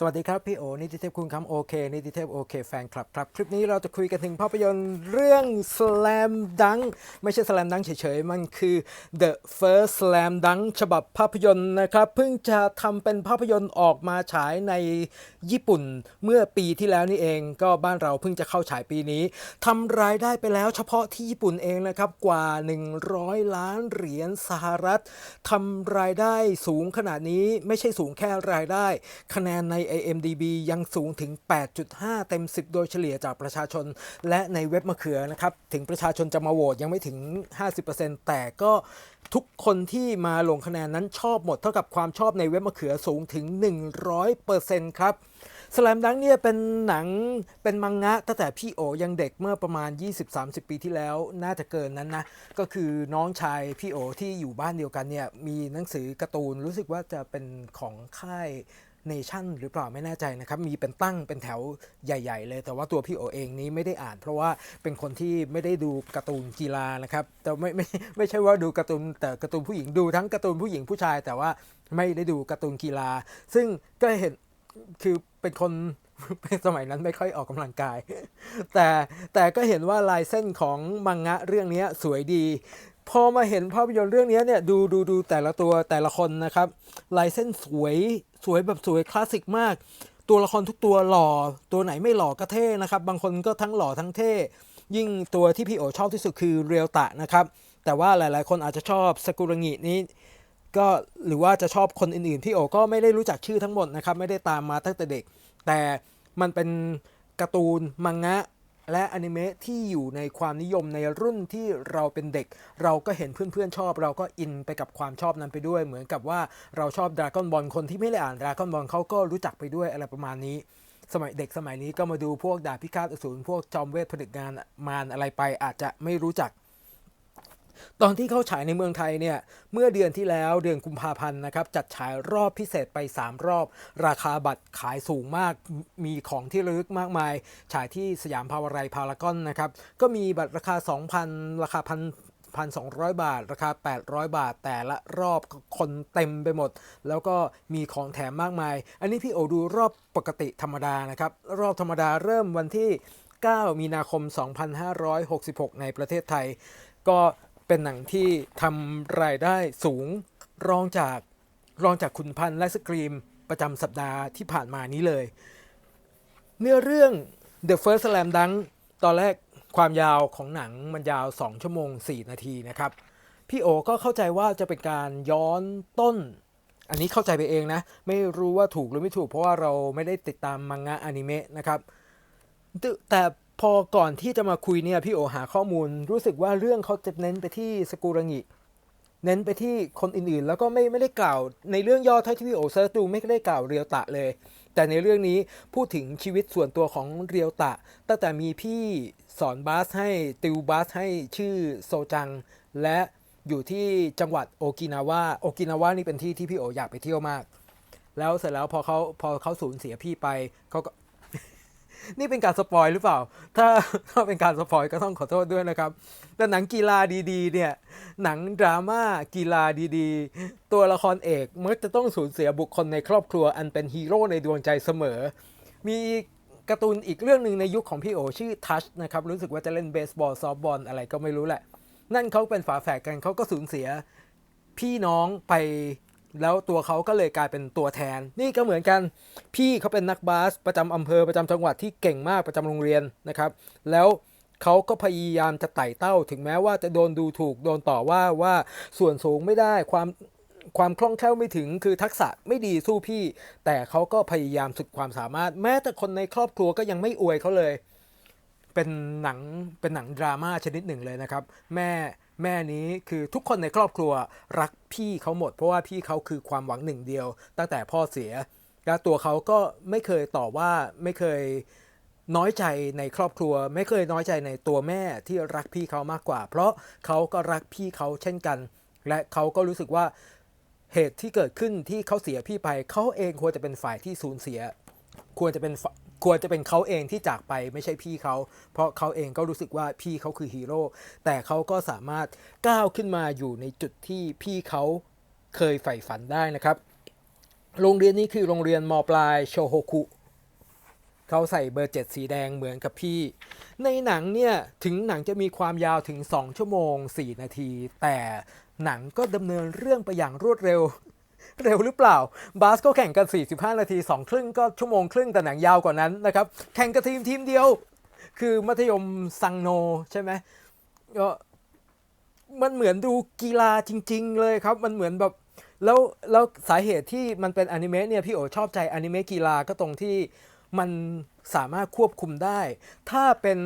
สวัสดีครับ พี่โอ นิติเทพคุณคำโอเค นิติเทพโอเคแฟนคลับครับ คลิปนี้เราจะคุยกันถึงภาพยนตร์เรื่อง Slam Dunk ไม่ใช่ Slam Dunk เฉยๆ มันคือ The First Slam Dunk ฉบับภาพยนตร์นะครับ เพิ่งจะทำเป็นภาพยนตร์ออกมาฉายในญี่ปุ่นเมื่อปีที่แล้วนี่เอง ก็บ้านเราเพิ่งจะเข้าฉายปีนี้ทำรายได้ไปแล้วเฉพาะที่ญี่ปุ่นเองนะครับกว่า 100 ล้านเหรียญสหรัฐทำรายได้สูงขนาดนี้ไม่ใช่สูงแค่รายได้ คะแนนใน IMDB ยังสูงถึง 8.5 เต็ม 10 โดยเฉลี่ยจากประชาชน และในเว็บมะเขือนะครับ ถึงประชาชนจะมาโหวตยังไม่ถึง 50%แต่ก็ทุกคนที่มาลงคะแนนนั้นชอบหมดเท่ากับความชอบในเว็บมะเขือสูงถึง 100%ครับสแลมดังเนี่ยเป็นหนังเป็นมังงะตั้งแต่พี่โอยังเด็กเมื่อประมาณ 20-30 ปีที่แล้วน่าจะเกินนั้นนะ ก็คือน้องชายพี่โอที่อยู่บ้านเดียวกันเนี่ยมีหนังสือการ์ตูนรู้สึกว่าจะเป็นของค่าย เนชั่นหรือเปล่าไม่แน่ใจนะครับ มีเป็นตั้งเป็นแถวใหญ่ ๆ เลย แต่ว่าตัวพี่โอเองนี้ไม่ได้อ่าน เพราะว่าเป็นคนที่ไม่ได้ดูการ์ตูนกีฬานะครับ แต่ไม่ไม่ไม่ใช่ว่าดูการ์ตูนแต่การ์ตูนผู้หญิงดูทั้งการ์ตูนผู้หญิงผู้ชาย แต่ว่าไม่ได้ดูการ์ตูนกีฬา ซึ่งก็เห็นคือเป็นคนสมัยนั้นไม่ค่อยออกกำลังกาย แต่แต่ก็เห็นว่าลายเส้นของมังงะเรื่องนี้สวยดี พอมาเห็นภาพยนตร์เรื่องนี้เนี่ยดูดูดูแต่ละตัวแต่ละคนนะครับลายเส้นสวยสวยแบบสวยคลาสสิกมาก ตัวละครทุกตัวหล่อ ตัวไหนไม่หล่อก็เท่นะครับ บางคนก็ทั้งหล่อทั้งเท่ ยิ่งตัวที่พี่โอชอบที่สุดคือเรียวตะนะครับ แต่ว่าหลายๆ คนอาจจะชอบสกุระงินี้ก็หรือว่าจะชอบคนอื่นๆ ที่โอก็ไม่ได้รู้จักชื่อทั้งหมดนะครับ ไม่ได้ตามมาตั้งแต่เด็ก แต่มันเป็นการ์ตูนมังงะ และอนิเมะที่อยู่ในความนิยมในรุ่นที่เราเป็นเด็ก เราก็เห็นเพื่อนๆชอบ เราก็อินไปกับความชอบนั้นไปด้วย เหมือนกับว่าเราชอบดราก้อนบอลคนที่ไม่ได้อ่านดราก้อนบอลเขาก็รู้จักไปด้วยอะไรประมาณนี้ สมัยเด็กสมัยนี้ก็มาดูพวกดาบพิฆาตอสูรพวกจอมเวทผลิตงานมารอะไรไปอาจจะไม่รู้จัก ตอนที่เขาฉายในเมืองไทยเนี่ย เมื่อเดือนที่แล้วเดือนกุมภาพันธ์นะครับ จัดฉายรอบพิเศษไป 3 รอบ ราคาบัตรขายสูงมาก มีของที่ระลึกมากมาย ฉายที่สยามพาวาไรพารากอนนะครับ ก็มีบัตรราคา 2,000 ราคาพันพันสองบาท ราคา 800 บาท แต่ละรอบคนเต็มไปหมด แล้วก็มีของแถมมากมาย อันนี้พี่โอดูรอบปกติธรรมดานะครับ รอบธรรมดาเริ่มวันที่ 9 มีนาคม 2566 ในประเทศไทย ก็ เป็นหนังที่ทำรายได้สูงรองจากรองจากคุณพันธ์และสกรีมประจำสัปดาห์ที่ผ่านมานี้เลย เนื้อเรื่อง The First Slam Dunk ตอนแรกความยาวของหนังมันยาว 2 ชั่วโมง 4 นาทีนะครับ พี่โอก็เข้าใจว่าจะเป็นการย้อนต้น อันนี้เข้าใจไปเองนะ ไม่รู้ว่าถูกหรือไม่ถูกเพราะว่าเราไม่ได้ติดตามมังงะอนิเมะนะครับ แต่ พอก่อนที่จะมาคุยเนี่ยพี่โอหาข้อมูล รู้สึกว่าเรื่องเขาจะเน้นไปที่สกุระงิเน้นไปที่คนอื่นๆ แล้วก็ไม่ไม่ได้กล่าว ในเรื่องย่อเท่าที่พี่โอเซิร์ชดูไม่ได้กล่าวเรียวตะเลย แต่ในเรื่องนี้พูดถึงชีวิตส่วนตัวของเรียวตะ ตั้งแต่มีพี่สอนบาสให้ติวบาสให้ชื่อโซจัง และอยู่ที่จังหวัดโอกินาวาโอกินาวานี่เป็นที่ที่พี่โออยากไปเที่ยวมาก แล้วเสร็จแล้วพอเขาพอเขาสูญเสียพี่ไปเขาก็ นี่เป็นการสปอยหรือเปล่า ถ้าถ้าเป็นการสปอยก็ต้องขอโทษด้วยนะครับ แต่หนังกีฬาดีๆ เนี่ย หนังดราม่ากีฬาดีๆ ตัวละครเอกมักจะต้องสูญเสียบุคคลในครอบครัวอันเป็นฮีโร่ในดวงใจเสมอ มีการ์ตูนอีกเรื่องหนึ่งในยุคของพี่โอชื่อทัชนะครับ รู้สึกว่าจะเล่นเบสบอลซอฟบอลอะไรก็ไม่รู้แหละ นั่นเขาเป็นฝาแฝดกันเขาก็สูญเสียพี่น้องไป แล้วตัวเขาก็เลยกลายเป็นตัวแทน นี่ก็เหมือนกันพี่เขาเป็นนักบาสประจำอำเภอประจำจังหวัดที่เก่งมากประจำโรงเรียนนะครับ แล้วเขาก็พยายามจะไต่เต้า ถึงแม้ว่าจะโดนดูถูกโดนต่อว่าว่าส่วนสูงไม่ได้ความความคล่องแคล่วไม่ถึงคือทักษะไม่ดีสู้พี่ แต่เขาก็พยายามสุดความสามารถ แม้แต่คนในครอบครัวก็ยังไม่อวยเขาเลย เป็นหนังเป็นหนังดราม่าชนิดหนึ่งเลยนะครับ แม่ แม่นี้คือทุกคนในครอบครัวรักพี่เขาหมด เพราะว่าพี่เขาคือความหวังหนึ่งเดียว ตั้งแต่พ่อเสีย แล้วตัวเขาก็ไม่เคยต่อว่าไม่เคยน้อยใจในครอบครัว ไม่เคยน้อยใจในตัวแม่ที่รักพี่เขามากกว่า เพราะเขาก็รักพี่เขาเช่นกัน และเขาก็รู้สึกว่าเหตุที่เกิดขึ้นที่เขาเสียพี่ไป เขาเองควรจะเป็นฝ่ายที่สูญเสีย ควรจะเป็น ควรจะเป็นเขาเองที่จากไปไม่ใช่พี่เขา เพราะเขาเองก็รู้สึกว่าพี่เขาคือฮีโร่แต่เขาก็สามารถก้าวขึ้นมาอยู่ในจุดที่พี่เขาเคยใฝ่ฝันได้นะครับ โรงเรียนนี้คือโรงเรียนมปลายโชโฮคุเขาใส่เบอร์เจ็ดสีแดงเหมือนกับพี่ ในหนังเนี่ย ถึงหนังจะมีความยาวถึง 2 ชั่วโมง 4 นาที แต่หนังก็ดำเนินเรื่องไปอย่างรวดเร็ว เร็วหรือเปล่า บาสก็แข่งกัน 45 นาที 2 ครึ่งก็ชั่วโมงครึ่งแต่หนังยาวกว่านั้นนะครับ แข่งกับทีมทีมเดียว คือมัธยมซังโนใช่ไหมก็มันเหมือนดูกีฬาจริง ๆ เลยครับ มันเหมือนแบบแล้วแล้วสาเหตุที่มันเป็นอนิเมะเนี่ยพี่โอชอบใจอนิเมะกีฬาก็ตรงที่มันสามารถควบคุมได้ ถ้าเป็น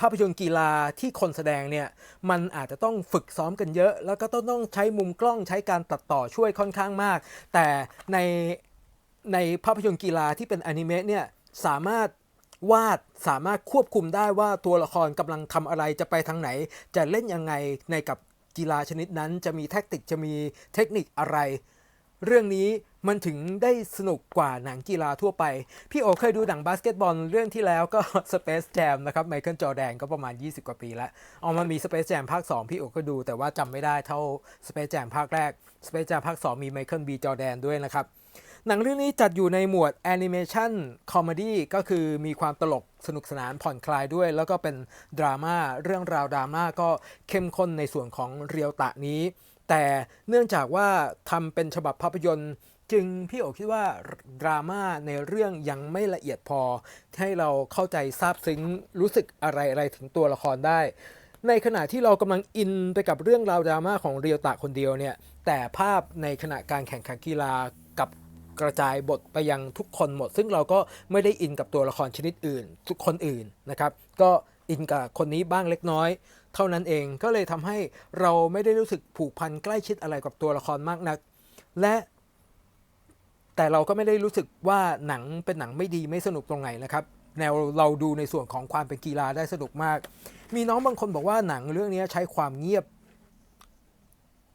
ภาพยนตร์กีฬาที่คนแสดงเนี่ยมันอาจจะต้องฝึกซ้อมกันเยอะ แล้วก็ต้องต้องใช้มุมกล้องใช้การตัดต่อช่วยค่อนข้างมาก แต่ในในภาพยนตร์กีฬาที่เป็นอนิเมะเนี่ยสามารถวาดสามารถควบคุมได้ว่าตัวละครกำลังทำอะไรจะไปทางไหน จะเล่นยังไงในกับกีฬาชนิดนั้น จะมีแท็กติกจะมีเทคนิคอะไร เรื่องนี้ มันถึงได้สนุกกว่าหนังกีฬาทั่วไป พี่โอเคยดูหนังบาสเกตบอลเรื่องที่แล้วก็ Space Jam นะครับไมเคิลจอแดนก็ประมาณ 20 กว่าปีแล้วเอามันมี Space Jam ภาค 2 พี่โอก็ดู แต่ว่าจำไม่ได้เท่า Space Jam ภาคแรก Space Jam ภาค 2 มีไมเคิลบีจอแดนด้วยนะครับ หนังเรื่องนี้จัดอยู่ในหมวดแอนิเมชันคอมเมดี้ก็คือมีความตลกสนุกสนานผ่อนคลายด้วย แล้วก็เป็นดราม่าเรื่องราวดราม่าก็เข้มข้นในส่วนของเรียวตะนี้ แต่เนื่องจากว่าทำเป็นฉบับภาพยนตร์ จึงพี่โอคิดว่าดราม่าในเรื่องยังไม่ละเอียดพอ ให้เราเข้าใจซาบซึ้งรู้สึกอะไรอะไรถึงตัวละครได้ ในขณะที่เรากำลังอินไปกับเรื่องราวดราม่าของเรียวตะคนเดียวเนี่ย แต่ภาพในขณะการแข่งขันกีฬากับกระจายบทไปยังทุกคนหมด ซึ่งเราก็ไม่ได้อินกับตัวละครชนิดอื่น ทุกคนอื่นนะครับ ก็อินกับคนนี้บ้างเล็กน้อย เท่านั้นเองก็เลยทำให้เราไม่ได้รู้สึกผูกพันใกล้ชิดอะไรกับตัวละครมากนัก และ แต่เราก็ไม่ได้รู้สึกว่าหนังเป็นหนังไม่ดีไม่สนุกตรงไหนนะครับ แนวเราดูในส่วนของความเป็นกีฬาได้สนุกมาก มีน้องบางคนบอกว่าหนังเรื่องนี้ใช้ความเงียบ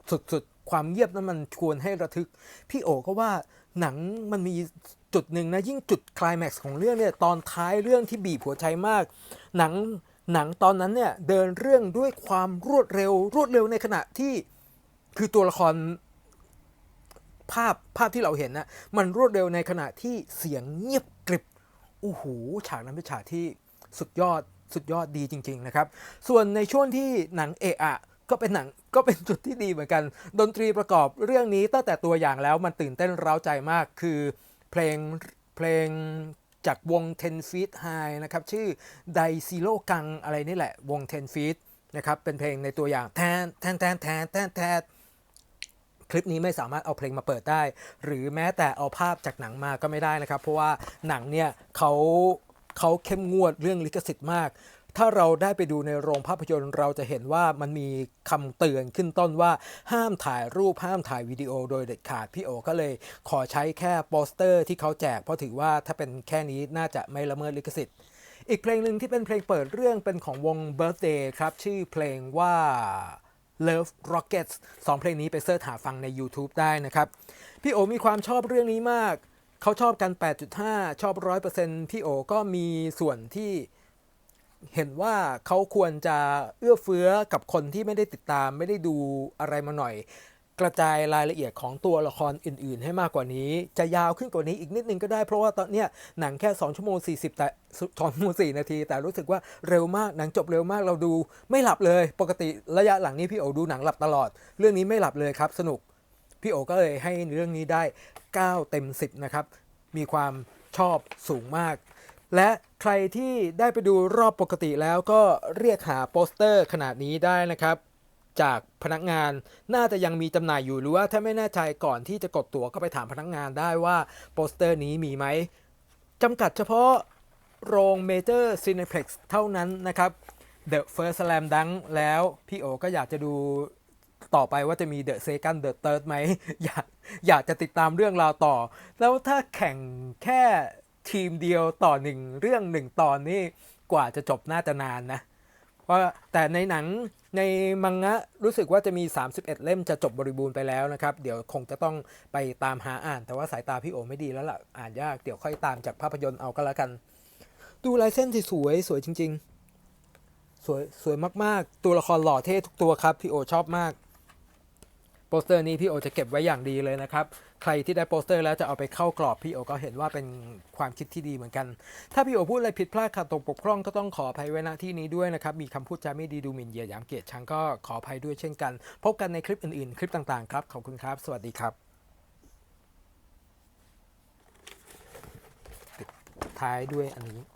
สุดๆ ความเงียบนั้นมันชวนให้ระทึก พี่โอก็ว่าหนังมันมีจุดหนึ่งนะยิ่งจุดคลายแม็กซ์ของเรื่องเนี่ยตอนท้ายเรื่องที่บีบหัวใจมาก หนังหนังตอนนั้นเนี่ยเดินเรื่องด้วยความรวดเร็ว รวดเร็วในขณะที่คือตัวละคร ภาพภาพที่เราเห็นนะมันรวดเร็วในขณะที่เสียงเงียบกริบโอ้โหฉากนั้นเป็นฉากที่สุดยอดสุดยอดดีจริง ๆนะครับ ส่วนในช่วงที่หนังเอะอะก็เป็นหนังก็เป็นจุดที่ดีเหมือนกัน ดนตรีประกอบเรื่องนี้ตั้งแต่ตัวอย่างแล้วมันตื่นเต้นเร้าใจมากคือเพลงเพลงจากวง 10 feet high นะครับ ชื่อไดซิโลกังอะไรนี่แหละวง 10 feet นะครับ เป็นเพลงในตัวอย่างแทนแทนแทนแทนแทนแทน คลิปนี้ไม่สามารถเอาเพลงมาเปิดได้ หรือแม้แต่เอาภาพจากหนังมาก็ไม่ได้นะครับ เพราะว่าหนังเนี่ยเขาเขาเข้มงวดเรื่องลิขสิทธิ์มาก ถ้าเราได้ไปดูในโรงภาพยนตร์เราจะเห็นว่ามันมีคำเตือนขึ้นต้นว่าห้ามถ่ายรูปห้ามถ่ายวิดีโอโดยเด็ดขาดพี่โอก็เลยขอใช้แค่โปสเตอร์ที่เขาแจกเพราะถือว่าถ้าเป็นแค่นี้น่าจะไม่ละเมิดลิขสิทธิ์ อีกเพลงหนึ่งที่เป็นเพลงเปิดเรื่องเป็นของวง Birthday ครับชื่อเพลงว่า Love Rockets สองเพลงนี้ไปเสิร์ชหาฟังใน YouTube ได้นะครับ พี่โอมีความชอบเรื่องนี้มาก เขาชอบกัน 8.5 ชอบ 100%พี่โอก็มีส่วนที่เห็นว่าเขาควรจะเอื้อเฟื้อกับคนที่ไม่ได้ติดตามไม่ได้ดูอะไรมาหน่อย กระจายรายละเอียดของตัวละครอื่น ๆ ให้มากกว่านี้ จะยาวขึ้นกว่านี้อีกนิดนึงก็ได้เพราะว่าตอนเนี้ยหนังแค่ 2 ชั่วโมง 40 แต่2ชั่วโมง4นาที แต่รู้สึกว่าเร็วมากหนังจบเร็วมากเราดู ไม่หลับเลย ปกติระยะหลังนี้พี่โอดูหนังหลับตลอด เรื่องนี้ไม่หลับเลยครับ สนุกพี่โอก็เลยให้เรื่องนี้ได้ 9 เต็ม 10 นะครับ มีความชอบสูงมาก และใครที่ได้ไปดูรอบปกติแล้วก็เรียกหาโปสเตอร์ขนาดนี้ได้นะครับ จากพนักงาน น่าจะยังมีจำหน่ายอยู่หรือว่าถ้าไม่แน่ใจก่อนที่จะกดตั๋วก็ไปถามพนักงานได้ว่าโปสเตอร์นี้มีไหมจำกัดเฉพาะโรงเมเจอร์ซีเน p พ e x เท่านั้นนะครับ The First Slam Dunk แล้วพี่โอก็อยากจะดูต่อไปว่าจะมี The Second The Third ไหมอยากอยากจะติดตามเรื่องราวต่อ แล้วถ้าแข่งแค่ทีมเดียวต่อหนึ่งเรื่องหนึ่งตอนนี่กว่าจะจบน่าจะนานนะ เพราะแต่ในหนัง ในมังงะรู้สึกว่าจะมี 31 เล่มจะจบบริบูรณ์ไปแล้วนะครับ เดี๋ยวคงจะต้องไปตามหาอ่าน แต่ว่าสายตาพี่โอไม่ดีแล้วล่ะ อ่านยาก เดี๋ยวค่อยตามจากภาพยนตร์เอาก็แล้วกัน ดูลายเส้นสวยสวยจริง ๆ สวยสวยมากๆ ตัวละครหล่อเท่ทุกตัวครับ พี่โอชอบมาก ปสเตอร์นี้พี่โอจะเก็บไว้อย่างดีเลยนะครับ ใครที่ได้โปสเตอร์แล้วจะเอาไปเข้ากรอบพี่โอก็เห็นว่าเป็นความคิดที่ดีเหมือนกัน ถ้าพี่โอพูดอะไรผิดพลาดขาดตกบกพร่องก็ต้องขออภัยไว้ณที่นี้ด้วยนะครับ มีคำพูดจาไม่ดีดูหมิ่นเหยียดหยามเกียรติชังก็ขออภัยด้วยเช่นกัน พบกันในคลิปอื่นๆ คลิปต่างๆครับ ขอบคุณครับ สวัสดีครับปิดท้ายด้วยอันนี้